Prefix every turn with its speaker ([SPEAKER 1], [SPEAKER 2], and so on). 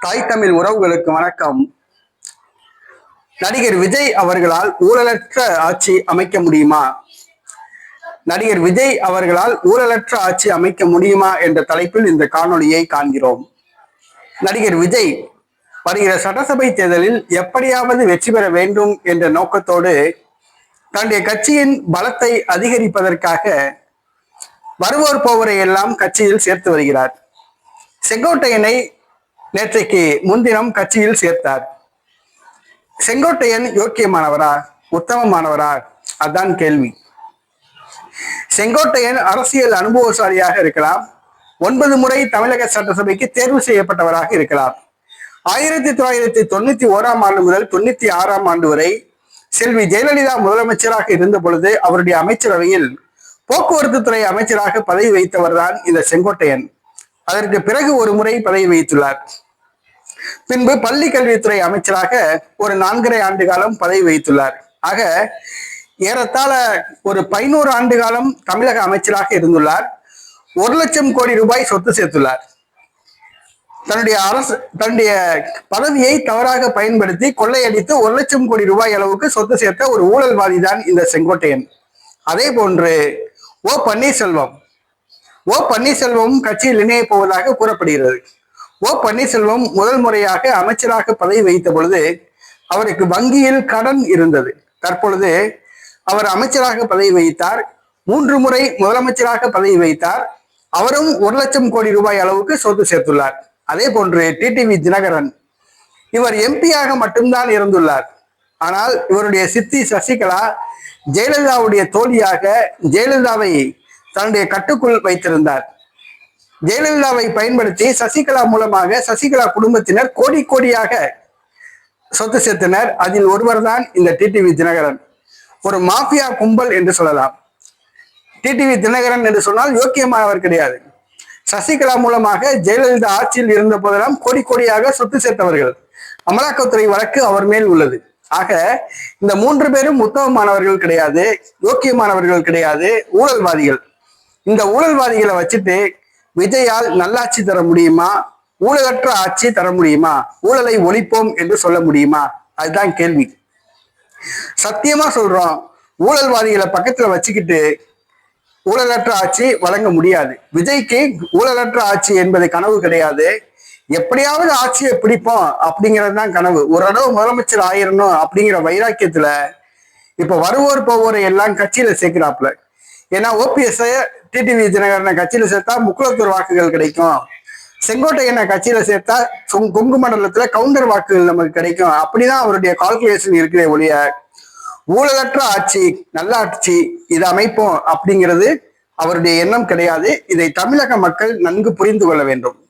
[SPEAKER 1] தாய் தமிழ் உறவுகளுக்கு வணக்கம். நடிகர் விஜய் அவர்களால் ஊழலற்ற ஆட்சி அமைக்க முடியுமா? நடிகர் விஜய் அவர்களால் ஊழலற்ற ஆட்சி அமைக்க முடியுமா என்ற தலைப்பில் இந்த காணொலியை காண்கிறோம். நடிகர் விஜய் வருகிற சட்டசபை தேர்தலில் எப்படியாவது வெற்றி பெற வேண்டும் என்ற நோக்கத்தோடு தன்னுடைய கட்சியின் பலத்தை அதிகரிப்பதற்காக வருவோர் போவரை எல்லாம் கட்சியில் சேர்த்து வருகிறார். செங்கோட்டையனை நேற்றைக்கு முன்தினம் கட்சியில் சேர்த்தார். செங்கோட்டையன் யோக்கியமானவரா உத்தமமானவரா? அதான் கேள்வி. செங்கோட்டையன் அரசியல் அனுபவசாலியாக இருக்கலாம். ஒன்பது முறை தமிழக சட்டசபைக்கு தேர்வு செய்யப்பட்டவராக இருக்கலாம். ஆயிரத்தி தொள்ளாயிரத்தி தொண்ணூத்தி ஓராம் ஆண்டு முதல் தொண்ணூத்தி ஆறாம் ஆண்டு வரை செல்வி ஜெயலலிதா முதலமைச்சராக இருந்த பொழுது அவருடைய அமைச்சரவையில் போக்குவரத்து துறை அமைச்சராக பதவி வைத்தவர் தான் இந்த செங்கோட்டையன். அதற்கு பிறகு ஒரு முறை பதவி வைத்துள்ளார். பின்பு பள்ளி கல்வித்துறை அமைச்சராக ஒரு நான்கரை ஆண்டு காலம் பதவி வைத்துள்ளார் ஆக ஏறத்தாழ ஒரு பதினோரு ஆண்டு காலம் தமிழக அமைச்சராக இருந்துள்ளார். ஒரு லட்சம் கோடி ரூபாய் சொத்து சேர்த்துள்ளார். தன்னுடைய அரசு தன்னுடைய பதவியை தவறாக பயன்படுத்தி கொள்ளையடித்து ஒரு லட்சம் கோடி ரூபாய் அளவுக்கு சொத்து சேர்த்த ஒரு ஊழல்வாதி தான் இந்த செங்கோட்டையன். அதே போன்று ஓ பன்னீர்செல்வம். ஓ பன்னீர்செல்வம் கட்சியில் இணைய போவதாக கூறப்படுகிறது. ஓ பன்னீர்செல்வம் முதல் முறையாக அமைச்சராக பதவி வைத்த பொழுது அவருக்கு வங்கியில் கடன் இருந்தது. தற்பொழுது அவர் அமைச்சராக பதவி வைத்தார் மூன்று முறை முதலமைச்சராக பதவி வைத்தார் அவரும் ஒரு லட்சம் கோடி ரூபாய் அளவுக்கு சொத்து சேர்த்துள்ளார். அதே போன்று டிடிவி தினகரன் இவர் எம்பியாக மட்டும்தான் இருந்துள்ளார். ஆனால் இவருடைய சித்தி சசிகலா ஜெயலலிதாவுடைய தோழியாக ஜெயலலிதாவை தன்னுடைய கட்டுக்குள் வைத்திருந்தார். ஜெயலலிதாவை பயன்படுத்தி சசிகலா மூலமாக சசிகலா குடும்பத்தினர் கோடி கோடியாக சொத்து சேர்த்தனர். அதில் ஒருவர் தான் இந்த டிடிவி தினகரன். ஒரு மாஃபியா கும்பல் என்று சொல்லலாம். டிடிவி தினகரன் என்று சொன்னால் யோக்கியமானவர் கிடையாது. சசிகலா மூலமாக ஜெயலலிதா ஆட்சியில் இருந்த போதெல்லாம் கோடி கோடியாக சொத்து சேர்த்தவர்கள். அமலாக்கத்துறை வழக்கு அவர் மேல் உள்ளது. ஆக இந்த மூன்று பேரும் உத்தமமானவர்கள் கிடையாது யோக்கியமானவர்கள் கிடையாது ஊழல்வாதிகள். இந்த ஊழல்வாதிகளை வச்சுட்டு விஜயால் நல்லாட்சி தர முடியுமா? ஊழலற்ற ஆட்சி தர முடியுமா? ஊழலை ஒழிப்போம் என்று சொல்ல முடியுமா? அதுதான் கேள்வி. சத்தியமா சொல்றோம் ஊழல்வாதிகளை பக்கத்துல வச்சுக்கிட்டு ஊழலற்ற ஆட்சி வழங்க முடியாது. விஜய்க்கு ஊழலற்ற ஆட்சி என்பது கனவு கிடையாது. எப்படியாவது ஆட்சியை பிடிப்போம் அப்படிங்கிறது தான் கனவு. ஒரு முதலமைச்சர் ஆயிரணும் அப்படிங்கிற வைராக்கியத்துல இப்ப வருவோர் போவோரை எல்லாம் கட்சியில சேர்க்கிறாப்புல. ஏன்னா ஓபிஎஸ் டிடிவி தினகரனை கட்சியில சேர்த்தா முக்குளத்தூர் வாக்குகள் கிடைக்கும். செங்கோட்டையனை கட்சியில சேர்த்தா கொங்கு- கொங்கு மண்டலத்துல கவுண்டர் வாக்குகள் நமக்கு கிடைக்கும். அப்படிதான் அவருடைய கால்குலேஷன் இருக்கிற ஒழிய ஊழலற்ற ஆட்சி நல்ல ஆட்சி இதை அமைப்போம் அப்படிங்கிறது அவருடைய எண்ணம் கிடையாது. இதை தமிழக மக்கள் நன்கு புரிந்து கொள்ள வேண்டும்.